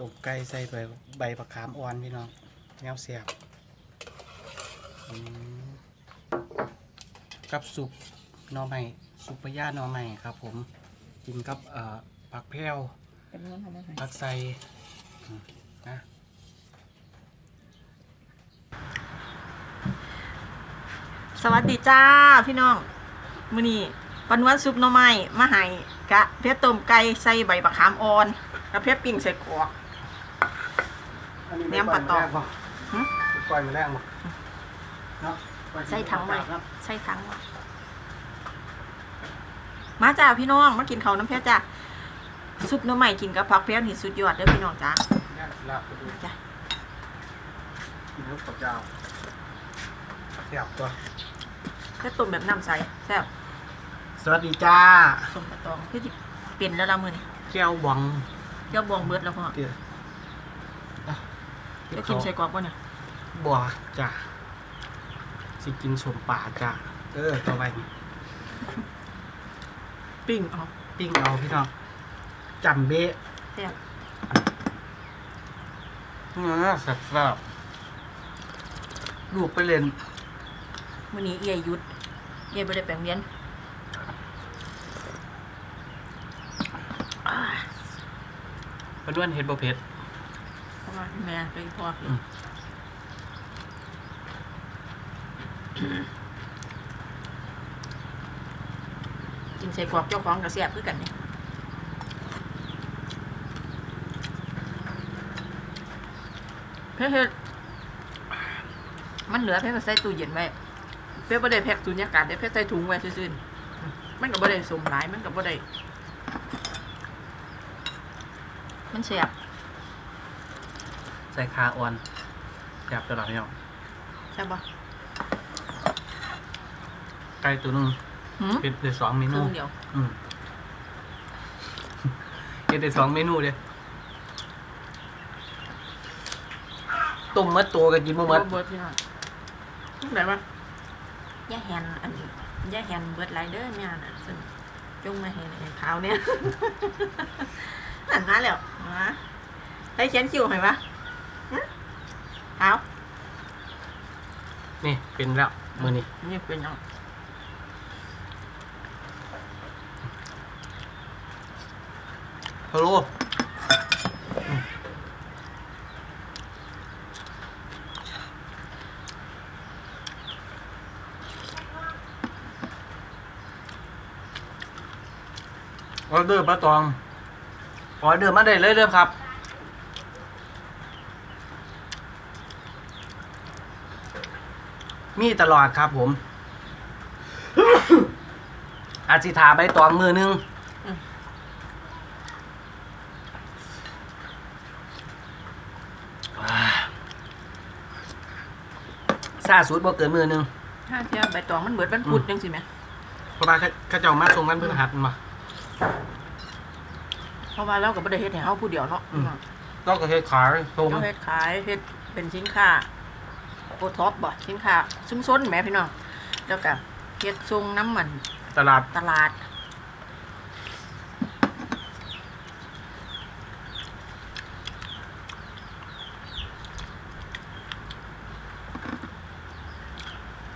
ตกไก่ใส่ใบใบผักขามอ่อนพี่น้องแนวเสียบอืมกับสุปหน่อไม้สุปปะย่าหน่อไม้ครับ ผมกินกับเอ่อผักแพรวเป็นเงินทำไมผักใส่อืมนะสวัสดีจ้าพี่น้องมื้อนี้ปันวันซุปหน่อไม้มาให้กะเพชรต้มไก่ใส่ใบบักขามอ่อนกะเพชรปิ้งใส่กรอก แหนมปลาตองหึ ปล่อยมาแรงบ่เนาะปล่อยใส่ถังไว้ครับใส่ถังไว้มาจ้าพี่น้องมากินข้าวน้ำเพชรจ้าซุปหน่อไม้กินกับผักเพชรนี่สุดยอดเด้อพี่น้องจ้าย่างลาบไปดูจ้ากินลูกกับยาวเสียบตัวเพชรต้มแบบน้ำใสแซ่บสวัสดีจ้าสมปะตองคือสิเปลี่ยนแล้วละมื้อนี้แก้วหวังเจ้าบองเบิดแล้วพ่อเดี๋ยวอะ จะกินใส่กรอกป่ะเนี่ยบัวจ้าสิกินสมป่าจ้าเออต่อไปนี่ปิ้งเอาปิ้งเอาพี่น้องจำเบะแซ่บเนื้อสับสับลูกไปเล่นมื้อนี้เอียหยุดเอียบ่ได้แปลงเรียนเพื่อนเฮ็ดบ่เผ็ดเพ ราะว่าแม่ไปพออืมกินใส่กรอกเจ้าของก็แซ่บคือกันนี่เพื่อเฮ็ดมันเหลือเพื่อใส่ตู้เย็นไว้เพื่อบ่ได้แพ็คสุญญากาศได้เพื่อใส่ถุงไว้ซื่อๆมันก็บ่ได้สมหลายมันก็บ่ได้มันแซ่บ ใส่คาอ่อนแซ่บตลอดพี่น้องใช่ปะไก่ตัวหนึงหืมเฮ็ดได้สองเมคนู รึ่งเดียวอืมเฮ็ดได้สองเมนูเด้ต้มมัดตัวก็กินบ่หมัดเบิร์ดพี่น้องไหนวะย่าแฮนอันนี้ย่าแฮนเบิร์ดไรเดอร์เนี่ยน่ะซึ่งจงมาเห็นไอ้ขาวเนี่ยหันมาแล้วมาให้เขียนคิวให้ปะหึ ขาวนี่เป็นแล้วมื้อนี้นี่เป็นยังฮัลโหลออเดอร์ป้าตองออเดอร์มาได้เลยเด้อครับ มีตลอดครับผม อาจิถาใบตองมือนึงซาสุดบ่เกินมือหนึงถ้าเทียบใบตองมันเบิดมันพุดจังสิไหมเพราะว่าเขาเขาเจ้ามาส่งกันเพิ่นหัดมาเพราะว่าเราก็บ่ได้เฮ็ดให้เฮาผู้เดียวเนาะอืมก็ก็เฮ็ดขายส่งเราเฮ็ดขายเฮ็ดเป็นสินค้า โอท็อปบ่สินค้าซุ้มซนแหมพี่น้องแล้วก็เฮ็ดส่งน้ำมันตลาดตลาด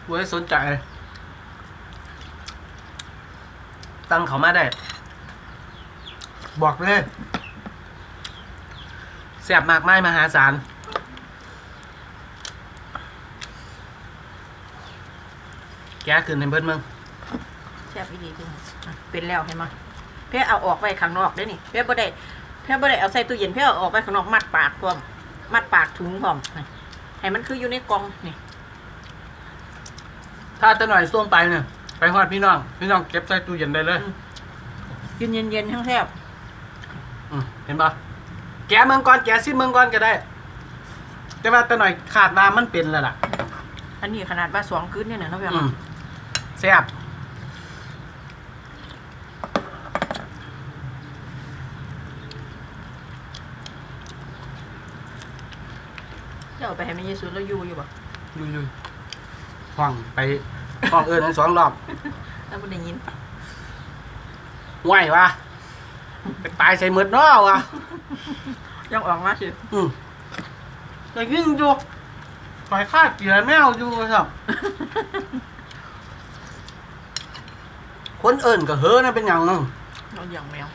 ผู้ใดสนใจ ตั้งเขามาได้ บอกเลยแซ่บมากไม้มหาศาล แกขึ้นในเบิ้นเมืองแซ่บอีหลีคืออะเป็นแล้วเห็นมั้ยเพ่เอาออกไว้ข้างนอกได้นี่เพ่บ่ได้เพ่บ่ได้เอาใส่ตู้เย็นเพ่เอาออกไว้ข้างนอกมัดปากพร้อมมัดปากถุงพร้อมนี่ให้มันคืออยู่ในกล่องนี่ถ้าจะหน่อยส่วงไปเนี่ยไปฮอดพี่น้อง พี่น้องเก็บใส่ตู้เย็นได้เลยกินเย็นๆทั้งแซ่บอืมเห็นปะแกะเมืองก่อนแกะซิเมืองก่อนก็ได้ แต่ว่าแต่หน่อยขาดน้ำมันเป็นแล้วล่ะ อันนี้ขนาดว่าสองคืนเนี่ยนะเนาะพี่อืน้องม แซ่บจะเอาไปให้แม่ยายสุดแล้วอยู่อยู่บ่ยุยยุยห้องไปห้องเอิญทั้งสองรอบแล้วบ่ได้ยินไหววะไปตายใส่หมืดเนาะวะยังออกมาสิอืมแต่ยิ่งอยู่คอยค่าเกลียแมวอยู่ครับ คนเอิ่นก็เฮ้อนะเป็นอย่างนึงเราอย่างแมว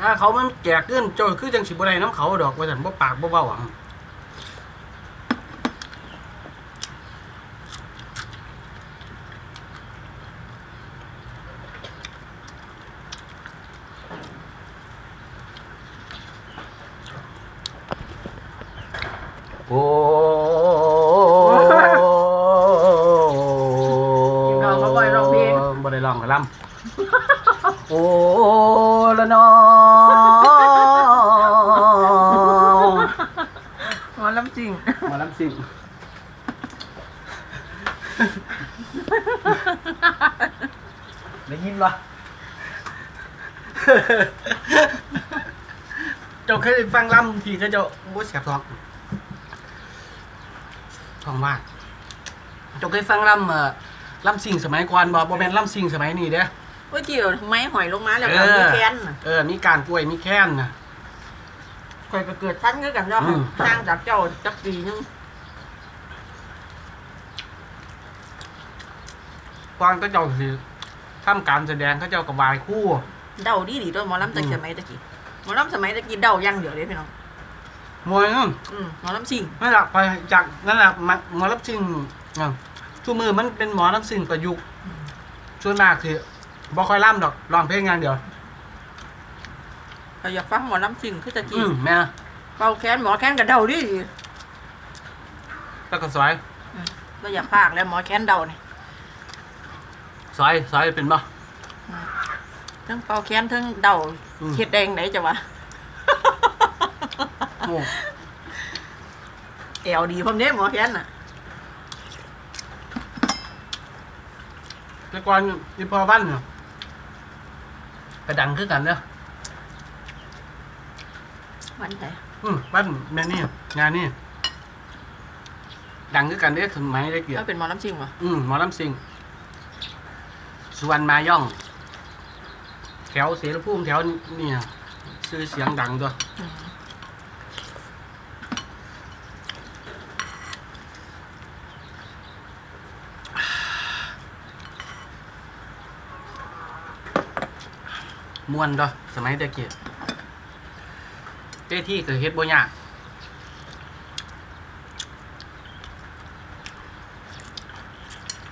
ถ้าเขามันแก่ขึ้นโจคือจังสิบ่ได้น้ำเขาดอกว่าซั่นบ่ปากบ่เว้าหวัง โอ้กินข้าวเขาบ่อยร้องเพลง บ่ได้ร้องกะลำโอ้ละนอหมอลำจริงมาลำสิงได้ยินปะเจ้าเคยฟังลำทีก็เจ้าบ่เสียบท้อง ท้องว่างเจ้าเคยฟังลำเอ่อลำสิงสมัยก่อนบ่บ่แม่นลำสิงสมัยนี้เด้ว่าจิ๋วไม้หอยลงมาแล้วเอก็อมีแค้นน่ะเออ มีการกล้วยมีแค้นนะข่อยก็เกิดชั้นคือกันเนาะอืมสร้างจากเจ้าจักปีนึงก่อนก็เจ้าสิทำการแสดงก็เจ้ากับบายคู่ เดาดีดีด้วยหมอลำแต่อืมสมัยตะกี้หมอลำสมัยตะกี้เดาอย่างเดียวเลยพี่น้อง มวยนั่นอืมหมอลำสิงนั่นแหละไปจากนั่นแหละมาหมอรับซิงอะทุกมือมันเป็นหมอรับซิงประยุกต์ส่วนมากคือบ่ค่อยล่ำดอกร้องเพลงอย่างเดียวเราอยากฟังหมอลำสิงคือตะอืกี้มแม่เป่าแค้นหมอแค้นก็เดาดีดีแล้วก็ซอย เราอยากพากแล้วหมอแค้นเดาเนี่ยซอยซอยเป็นบ่ ทั้งเป่าแค้นทั้งเดาอืม เฮ็ดแดงไหนจะวะ โอ้แอวดีพร้อมเนี้หมอแค้นน่ะแต่ก่อนอีพอบ้านเนี่ยกระดังคือกันเนาะวันไหนอืมบ้านแม่นี่งานนี่ดังคือกันเด้สมัยได้เกียรเราติเป็นหมอลำสิงวะอืมหมอลำซิงสุวรรณมาย่อง แถวเสรภูมิแถวนี่นะชื่อเสียงดังตัว มม่วนตัวสมัยตะเกียบเจ้ที่คือเฮ็ดบ่ยาก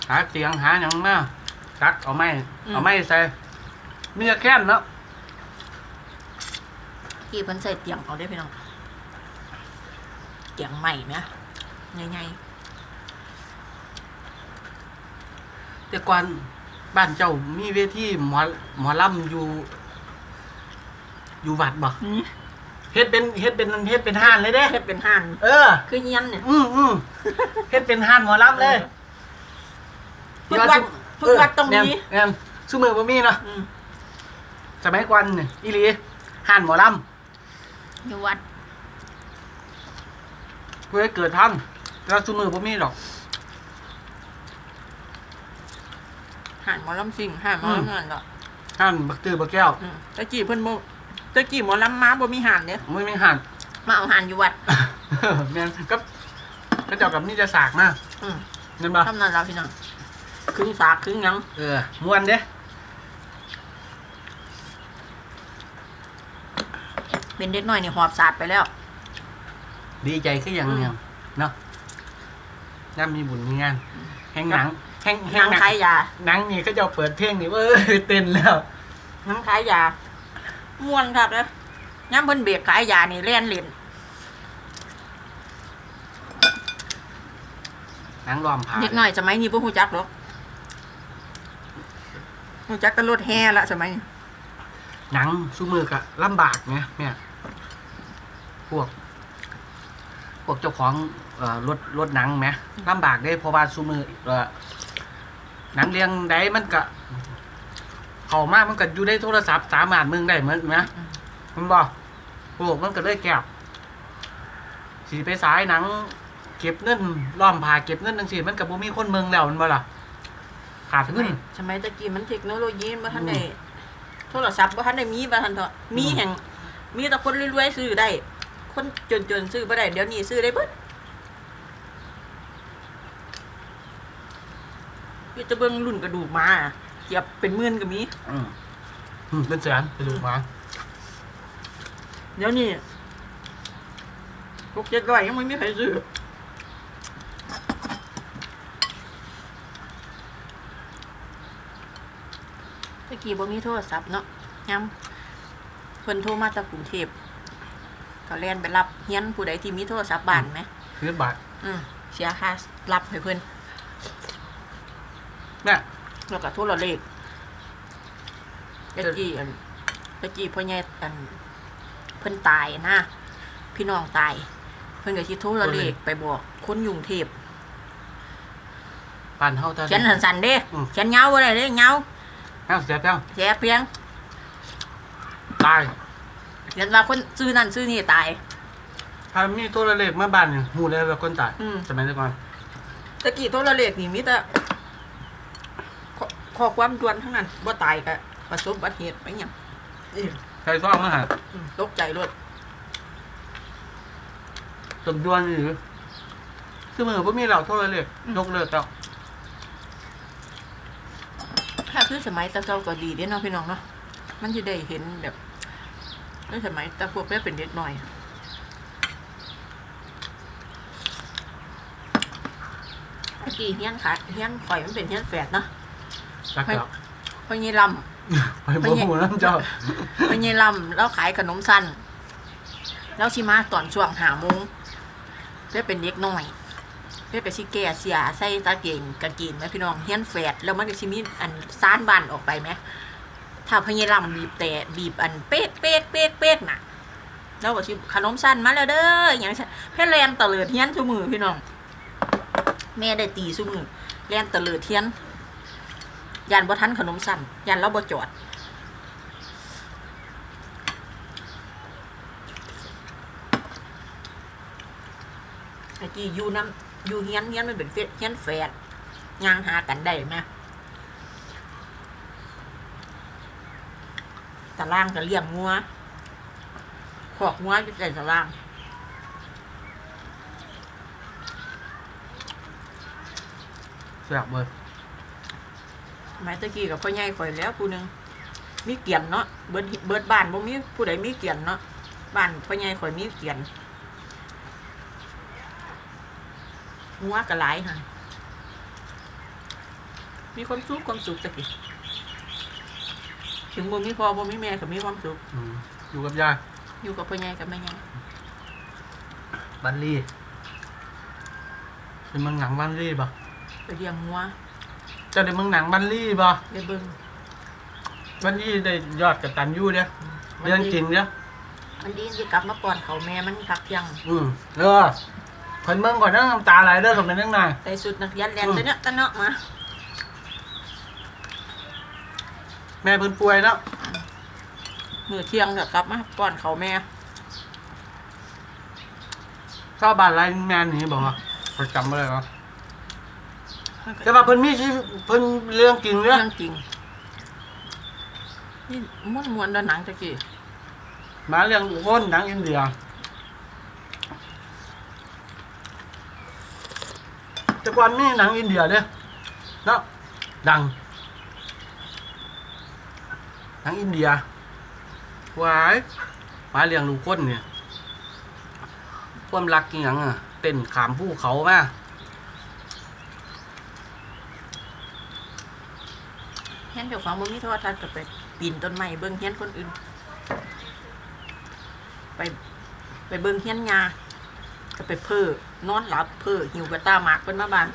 หาเตียงหาหยังมาตักเอาไม้เอาไม้ใส่มีแต่แค้นเนาะที่เพิ่นใส่เตียงเอาได้พี่น้องเตียงใหม่เนี่ยใหญ่แต่ก่อนบ้านเจ้ามีเวทีหมอหมอลำอยู่ อยู่วัดบ่ๆนี่เฮ็ดเป็นเฮ็ดเป็นเฮ็ดเป็นห้านเลยเด้เฮ็ดเป็นห่านเออ คือเฮียนเนี่ยอืมอืมเฮ็ดเป็นห้านหมอลำเลยทุกวัดทุกวัดตรงนี้แม่นซุมือบ่มีเนาะอืมสมัยก่อนนี่อีหลีห้านหมอลอยู่วัดำเพื่อให้เกิดทันแล้วซุมือบ่มีดอก ห่านหมอลำสิงห่านหมอลำนั่นเหรอห้านบักตื้อบักแก้ว อืมตะกี้เพิ่นบ่ ตะกี้หมอลำม้าบ่มีห่านเนี่ยไม่มีห้านมาเอาห่านอยู่วัด แม่นก็ก็เจ้ากับนี่จะสากมาอืมนั่นบ่ทำนั่นแล้วพี่น้องครึ่งสากครึ่งหยังเออม่วนเด้เป็นเด็กน้อยนี่หอบสาดไปแล้ว ดีใจคืออย่างหนึงเนาะย่ำมีบุญมีงานแห่งหนังแห่งแห่หนังงหนังขายยาหนังนี่ก็จะเปิดเพลงนี่เว้ยเต้นแล้วหนังขายยา ม่วนครับเลยย้ำเพิ่นเบรกขายยานี่เล่นเล่นหนังล้อมผ่านเด็กน้อยสมัยนี้บ่ฮู้จักหรอกฮู้จักแต่รถแห่ละสมัยนี้หนังสู้มือก็ลำบากไงเนี่ยพวก พวกเจ้าของเอ่อรถรถหนังไหมลำบากได้เพราะว่าสู้มือเอ่อหนังเรียงใดมันก็ เข้ามามันก็อยู่ได้โทรศัพท์สามารถมึงได้เหมือนไหมมันบอกพวกมันก็เลยแก็บสีไปสายหนัง เก็บเงินล้อมผ่าเก็บเงินจังสิมันกับบ่มีคนเมืองแล้วมันบ่ล่ะขาดเงินสมัยตะกี้มันเทคโนโลยีบ่ทันได้โทรศัพท์บ่ทันได้มีบ่ทันเถอะมีอืมแห่ง มีแต่คนรวยๆซื้อได้ คนจนๆซื้อบ่ได้เดี๋ยวนี้ซื้อได้เบิดพี่จะเบิ่งรุ่นกระดูกหมาอะ เกียบเป็นหมื่นก็มี อืมอืมเป็นแสนไปดูมาเดี๋ยวนี้พวกเจ็ดร้อยยังไม่มีใครซื้อตะกี้บ่มีโทรศัพท์เนาะย้ำเพิ่นโทรมาจากกรุงเทพก็เล่นไปรับเฮียนผู้ใดที่มีโทรศัพท์บ้านไหม คือบาทอืมเสียค่ารับให้เพิ่น แม่ แล้วก็โทรเลขตะกี้อันตะกี้พ่อใหญ่อันเพิ่นตายนะพี่น้องตาย เพิ่นก็สิโทรเลขไปบอกคนยุงเทพปานเท่าตาเขียนสั้นๆเด้อืมเขียนเงาบ่ได้เด้เงาแม่เสียแป้งเสียเพียงตายเขียนว่าคนซื้อนั่นซื้อนี่ตายถ้ามีตัวเลขมาบ้านเนี่ยหูเลยว่าคนตายอืมสมัยแต่ก่อนตะกี้โทรเลขนี่มีแต่ ขอข้อความด่วนทั้งนั้นบ่ตายก็ประสบอุบัติเหตุไปหยังอืมใครซ่องมาหาอืมตกใจรถจมดวนหรือคือมือพ่มีเหล่าโทรเลขยกเลิกแล้วถ้าคือสมัยตะเก่าก็ดีเด้เนาะพี่น้องเนาะมันจะได้เห็นแบบในสมัยตะพวกแม่เป็นเด็กหน่อย เมื่อกี้เฮียนขาเฮียนข่อยมันเป็นเฮียนแฝดเนาะ จักแล้วพ่อยี่ลไปบ่หูน้ำเจ้าำพ่อยี่ลำแล้วขายขนมสั้นแล้วชิมาตอนช่วงหาโมงเพื่อเป็นเด็กน้อยเพื่อไปชิแก่เสียใส่ตาเก่งกางเกงไหมพี่น้องเฮียนแฝดแล้วมันก็ชิมีอันซ่านบานออกไปไหมถ้าพ่อยี่ลำบีบแต่บีบอันเป๊กเป๊กเป๊กเป๊กน่ะ แล้วก็ชิขนมสั้นมาแล้วเด้ออย่างเช่นเพื่อแลนตะเลิดเฮียนทุกมือพี่น้อง แม่ได้ตีซุมือแล่นตะเลิดเทียน ยันบ่ทันขนมสั่นยันเราบ่จอดไอ้กี้อยู่น้ำอยู่เฮียนเฮียนมันเป็นเฟเฮียนแฝดยางหากันได้ไหมตารางก็เลี้ยงงัวขอกงัวอยู่ใส่ตารางแซ่บเลย หมายตะกี้กับพ่อใหญ่ข่อยแล้วผู้หนึงมีเกียนเนาะเบิดเบิดบ้านบ่มีผู้ใดมีเกียนเนาะบ้านพ่อใหญ่ข่อยมีเกียนงัวก็หลายค่ะมีความสุขความสุขตะกี้ถึงบ่มีพ่อบ่มีแม่ก็มีความสุขอืมอยู่กับยายอยู่กับพ่อใหญ่กับแม่ใหญ่บันลี่เป็นเมืองหนังบันลี่ปะไปเลี้ยงงัว เจะได้เมืองหนังบันลี่ปะได้เบิ่งบันลี่ได้ยอดกับตันยูเนี่ยเรื่องจริงเนี่ยมันดีสิกลับมาป้อนเขาวแม่มันพักเที่ยงอืมเออคนเมืองก่อนนั่งน้ำตาไหลเด้อกับเป็นนั่งนายใส่สุดนักเรียนแลนอืมตะเนาะตะเนาะมาแม่เพิ่นป่วยแล้วมื้อเที่ยงก็กลับมาป้อนเขาวแม่ชาวบ้านไรแมนนี่บอกว่าประจำอะไรวะ แต่ว่าเพิ่นมีชีวิตเพิ่นเรื่องจริงเนี่ยเรื่องจริง นี่ม้วนมวนๆแล้วหนังตะกี้มาเรื่องคนหนังอินเดียแต่ก่อนมีหนังอินเดียเนี่ยเนาะดังหนังอินเดียวายมาเลี้ยงลูกคนเนี่ยความรักกี่ยังอะเต้นขามภูเขามา เห็นเจ้าของบ่มีโทรทัศน์ก็ไปปีนต้นไม้เบิ่งเฮียนคนอื่น ไปไปเบิ่งเฮียนยาก็ไปเพ้อนอนหลับเพ้อหิวกระตาหมากเพิ่นมาบ้าน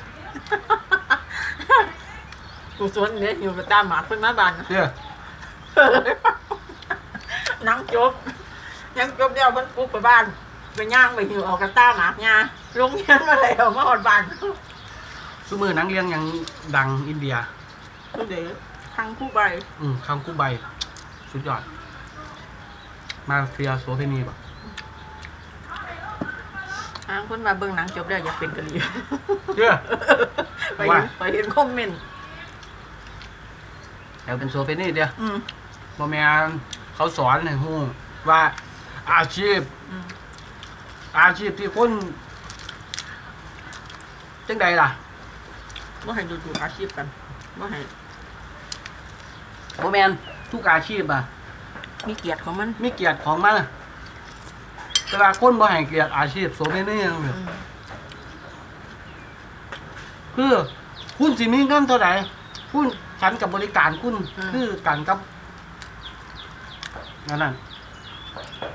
กูสวนเนี่ยหิวกระตาหมากเพิ่นมาบ้านเนี่ยหนังจบยังจบเดียวมันปุ๊บไปบ้านไปย่างไปหิวเอากระตาหมากยาลงเฮียนมาแล้วมาหอดบ้านซุมือหนังเลี้ยงหยังดังอินเดียดูเดี๋ยว ทางคู่ใบ อืมคำกู้ใบ สุดยอด มาเฟียโสเพณีป่ะทางคนมาเบิ่งหนังจบแล้วอยากเป็นกะหรี่เชื่อ ไปเห็นไปเห็นคอมเมนต์แล้วเป็นโซเฟนี่เดียวอืมบอแมนเขาสอนให้ฮู้ว่าอาชีพ อืมอาชีพที่คนจังใดล่ะ ว่าให้ดูดูอาชีพกันว่าให้ บอแมนทุกอาชีพอะ มีเกียรติของมันมีเกียรติของมันอะแต่ว่าคนบ่ให้เกียรติอาชีพโซเฟนี่ยังอืมคือคุณสิมีเงินเท่าไหร่คุณฉันกับบริการคุณคือกันกับนั่นน่ะ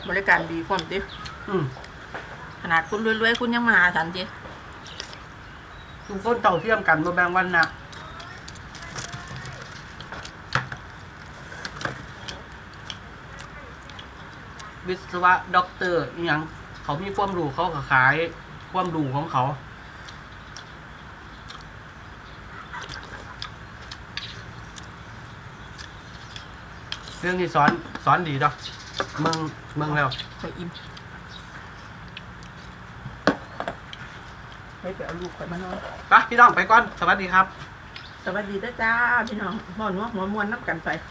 บริการดีความติอืมขนาดคุณรวยๆคุณยังมาหาฉันจิทุกคนเท่าเทียมกันบ่แบ่งวันนะ วิศวะด็อกเตอร์อหยังเขามีความรู้เขาก็ขายความรู้ของเขา เรื่องที่สอนสอนดีดอกเมืองเมืองแล้วไปอิ่มไปไปเอาลูกข่อยมานอน ไปพี่น้องไปก่อน สวัสดีครับ สวัสดีเด้อจ้าพี่น้องหมอนหัวหัวมวนนับกันไปค